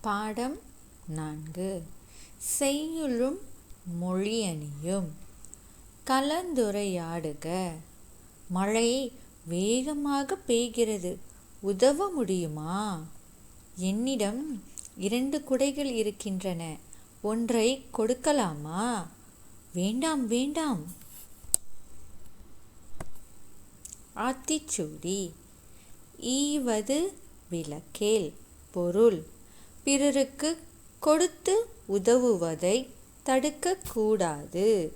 பாடம் நான்கு. செய்யுளும் மொழியணியும். கலந்துரையாடுக. மழை வேகமாக பெய்கிறது. உதவ முடியுமா? என்னிடம் இரண்டு குடைகள் இருக்கின்றன. ஒன்றை கொடுக்கலாமா? வேண்டாம் வேண்டாம். ஆத்திச்சூடி. ஈவது விளக்கேல் பொருள். பிறருக்கு கொடுத்து உதவுவதை தடுக்கக்கூடாது.